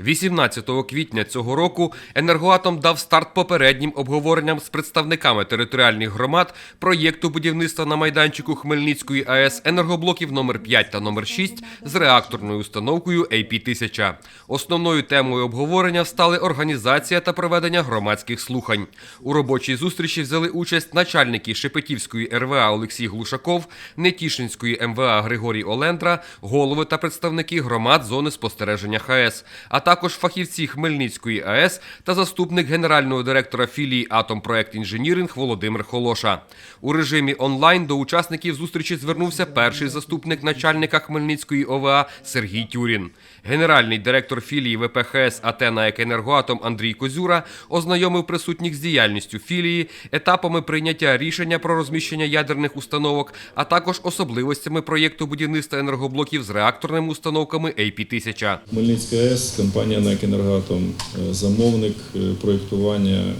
18 квітня цього року енергоатом дав старт попереднім обговоренням з представниками територіальних громад проєкту будівництва на майданчику Хмельницької АЕС енергоблоків номер 5 та номер 6 з реакторною установкою AP-1000. Основною темою обговорення стали організація та проведення громадських слухань. У робочій зустрічі взяли участь начальники Шепетівської РВА Олексій Глушаков, Нетішинської МВА Григорій Олендра, голови та представники громад зони спостереження ХАЕС, а також фахівці Хмельницької АЕС та заступник генерального директора філії «Атомпроект Інженіринг» Володимир Холоша. У режимі онлайн до учасників зустрічі звернувся перший заступник начальника Хмельницької ОВА Сергій Тюрін. Генеральний директор філії ВПХС АТ «НАЕК Енергоатом Андрій Козюра ознайомив присутніх з діяльністю філії, етапами прийняття рішення про розміщення ядерних установок, а також особливостями проєкту будівництва енергоблоків з реакторними установками AP-1000. Хмельницька АЕС, компанія НЕК «Енергоатом», е, замовник е, проєктування, е,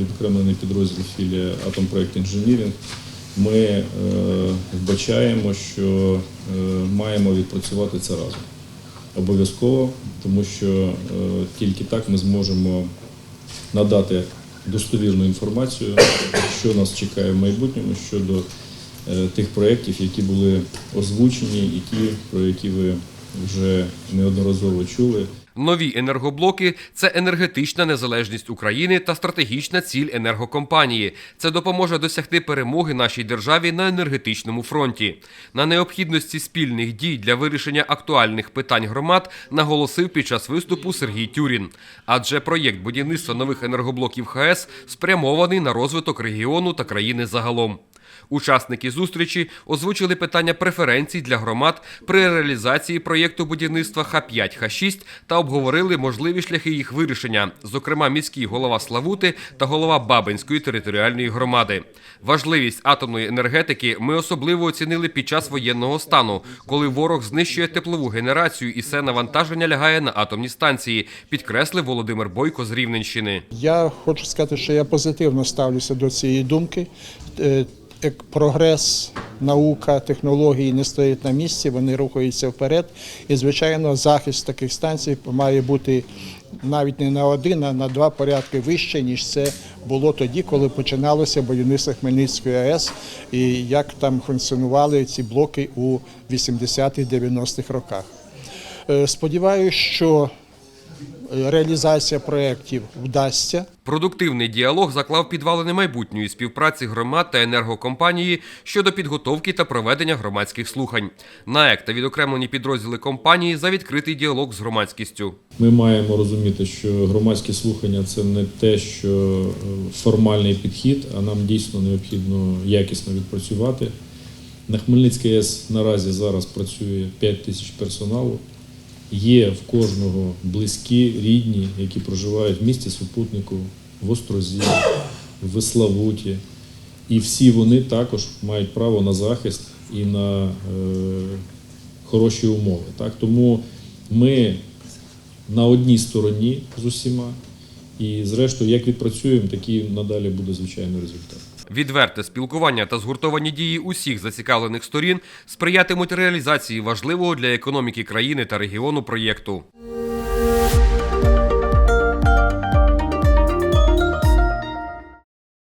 відокремлений підрозділ філія «Атомпроект Інженіринг». Ми вбачаємо, що маємо відпрацювати це разом. Обов'язково, тому що тільки так ми зможемо надати достовірну інформацію, що нас чекає в майбутньому щодо тих проєктів, які були озвучені, які, про які ви вже неодноразово чули. Нові енергоблоки це енергетична незалежність України та стратегічна ціль енергокомпанії. Це допоможе досягти перемоги нашій державі на енергетичному фронті. На необхідності спільних дій для вирішення актуальних питань громад наголосив під час виступу Сергій Тюрін. Адже проєкт будівництва нових енергоблоків ХАЕС спрямований на розвиток регіону та країни загалом. Учасники зустрічі озвучили питання преференцій для громад при реалізації проєкту будівництва Х5 Х6 та обговорили можливі шляхи їх вирішення, зокрема міський голова Славути та голова Бабинської територіальної громади. Важливість атомної енергетики ми особливо оцінили під час воєнного стану, коли ворог знищує теплову генерацію і все навантаження лягає на атомні станції, підкреслив Володимир Бойко з Рівненщини. Я хочу сказати, що я позитивно ставлюся до цієї думки. Прогрес, наука, технології не стоять на місці, вони рухаються вперед. І, звичайно, захист таких станцій має бути навіть не на один, а на два порядки вище, ніж це було тоді, коли починалося будівництво Хмельницької АЕС і як там функціонували ці блоки у 80-х-90-х роках. Е, Сподіваюся, що реалізація проєктів вдасться. Продуктивний діалог заклав підвалини майбутньої співпраці громад та енергокомпанії щодо підготовки та проведення громадських слухань. НАЕК та відокремлені підрозділи компанії за відкритий діалог з громадськістю. Ми маємо розуміти, що громадські слухання це не те, що е, формальний підхід, а нам дійсно необхідно якісно відпрацювати. На Хмельницькій АЕС наразі зараз працює 5 тисяч персоналу. Є в кожного близькі, рідні, які проживають в місті Супутнику, в Острозі, в Славуті. І всі вони також мають право на захист і на е, хороші умови. Так? Тому ми на одній стороні з усіма. І зрештою, як відпрацюємо, такий надалі буде звичайно результат. Відверте спілкування та згуртовані дії усіх зацікавлених сторін сприятимуть реалізації важливого для економіки країни та регіону проєкту.